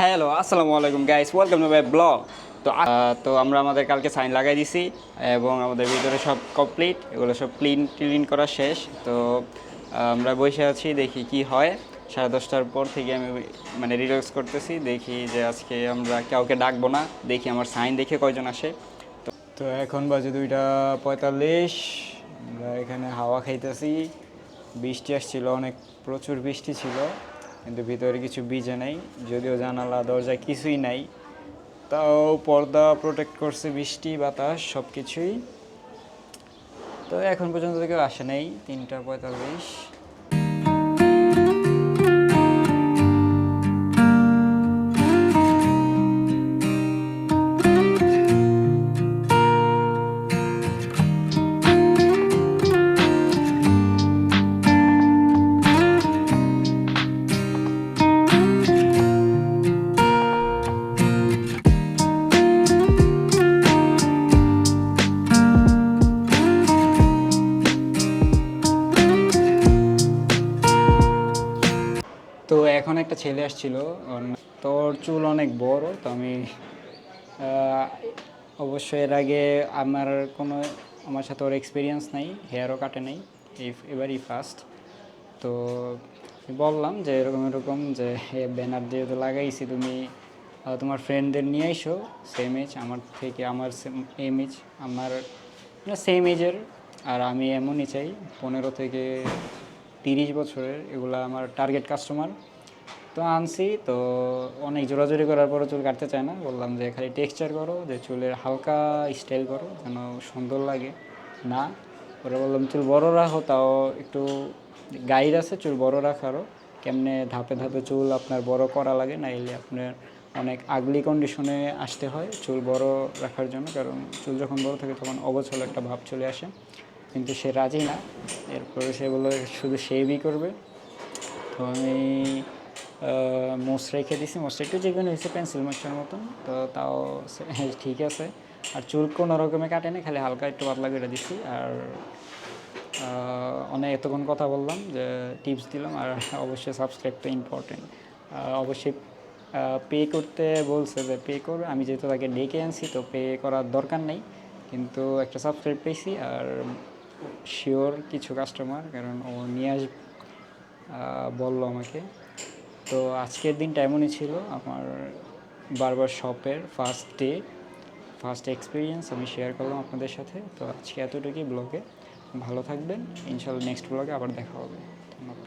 Hello আসসালামু আলাইকুম guys welcome to my blog তো তো আমরা আমাদের কালকে সাইন লাগাই দিছি এবং আমাদের ভিতরে সব কমপ্লিট এগুলো সব ক্লিন ক্লিন করা শেষ। তো আমরা বসে আছি, দেখি কি হয়। সাড়ে দশটার পর থেকে আমি মানে রিল্যাক্স করতেছি, দেখি যে আজকে আমরা কাউকে ডাকবো না। দেখি আমার সাইন দেখে কয়জন আসে। তো তো এখন বাজে দুইটা পঁয়তাল্লিশ। আমরা এখানে হাওয়া খাইতেছি। বৃষ্টি আসছিল, অনেক প্রচুর বৃষ্টি ছিল। কিন্তু ভিতরে কিছু বীজে নাই, যদিও জানালা দরজা কিছুই নাই। তাও পর্দা প্রোটেক্ট করছে, বৃষ্টি, বাতাস সব কিছুই তো এখন পর্যন্ত কেউ আসে নাই, তিনটা পঁয়তাল্লিশ। তো এখন একটা ছেলে আসছিল তোর চুল অনেক বড়, তো আমি অবশ্যই এর আগে আমার কোনো, আমার সাথে ওর এক্সপিরিয়েন্স নাই হেয়ারও কাটে নাই এই এবারই ফার্স্ট তো বললাম যে এরকম এরকম যে ব্যানার যেহেতু লাগাইছি, তুমি তোমার ফ্রেন্ডদের নিয়ে এসো সেম এজ আমার থেকে আমার সেম এজ আমার সেম এজের আর আমি এমনই চাই, পনেরো থেকে তিরিশ বছরের, এগুলো আমার টার্গেট কাস্টমার তো আনছি, তো অনেক জোরাজোরি করার পরে চুল কাটতে চায় না। বললাম যে খালি টেক্সচার করো, যে চুলের হালকা স্টাইল করো, যেন সুন্দর লাগে। না ওরা বললাম, চুল বড় রাখো, তাও একটু গাইড আছে, চুল বড় রাখারও। কেমনে ধাপে ধাপে চুল আপনার বড় করা লাগে না এলে আপনার অনেক আগলি কন্ডিশনে আসতে হয় চুল বড় রাখার জন্য। কারণ চুল যখন বড় থাকে, তখন অবছল একটা ভাব চলে আসে। কিন্তু সে রাজি না। এরপরে সে বলল শুধু শেভই করবে? তো আমি মোস রেখে দিছি। মোসটা একটু যেগুলো হয়েছে পেন্সিল মোস্টার মতন। তো তাও হ্যাঁ, ঠিক আছে। আর চুল কোনো রকমে কাটে না খালি হালকা একটু পাতলা করে দিছি। আর অনেক এতক্ষণ কথা বললাম যে টিপস দিলাম আর অবশ্যই সাবস্ক্রাইব তো ইম্পর্টেন্ট অবশ্যই পে করতে বলছে যে পে করবে আমি যেহেতু তাকে ডেকে আনছি তো পে করার দরকার নেই। কিন্তু একটা সাবস্ক্রাইব পেয়েছি আর শিওর কিছু কাস্টমার কারণ ও নিয়ে আস বলল আমাকে। তো আজকের দিনটা এমনই ছিল আমার বারবার শপের ফার্স্ট ডে ফার্স্ট এক্সপিরিয়েন্স আমি শেয়ার করলাম আপনাদের সাথে। তো আজকে এতটুকুই ব্লগে ভালো থাকবেন, ইনশাল্লাহ নেক্সট ব্লগে আবার দেখা হবে। ধন্যবাদ।